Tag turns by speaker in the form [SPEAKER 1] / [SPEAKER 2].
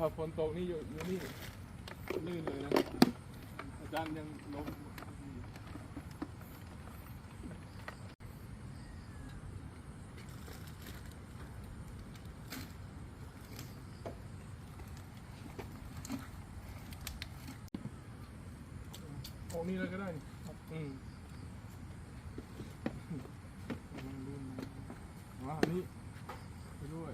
[SPEAKER 1] ถ้าฝนตกนี่อยู่อยู่นี่ลื่นเลยนะอาจารย์ยังลงออกนี่เลยก็ได้นี่อืมลองดูนะว้าวนี่ไปด้วย